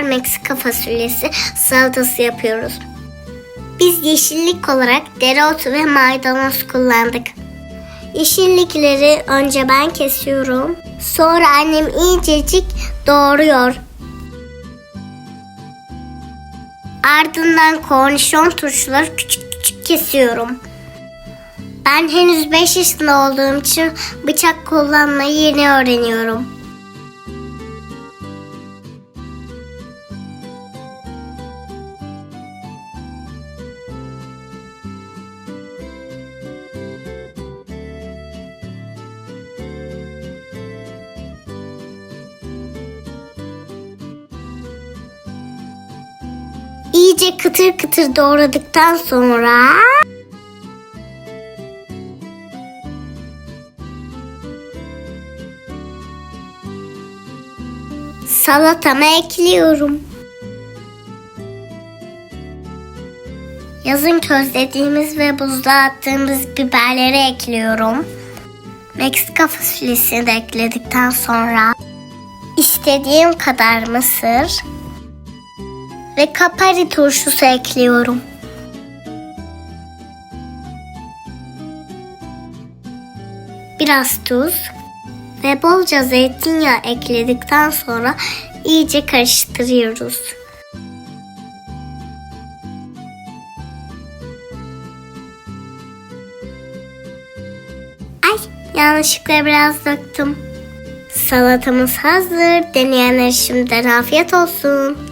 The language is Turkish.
beraber Meksika fasulyesi salatası yapıyoruz. Biz yeşillik olarak dereotu ve maydanoz kullandık. Yeşillikleri önce ben kesiyorum. Sonra annem iyicecik doğruyor. Ardından kornişon turşuları küçük küçük kesiyorum. Ben henüz 5 yaşında olduğum için bıçak kullanmayı yeni öğreniyorum. İyice kıtır kıtır doğradıktan sonra salatama ekliyorum. Yazın közlediğimiz ve buzluğa attığımız biberleri ekliyorum. Meksika fasulyesini de ekledikten sonra istediğim kadar mısır ve kapari turşusu ekliyorum. Biraz tuz ve bolca zeytinyağı ekledikten sonra iyice karıştırıyoruz. Ay yanlışlıkla biraz döktüm. Salatamız hazır. Deneyenler şimdiden afiyet olsun.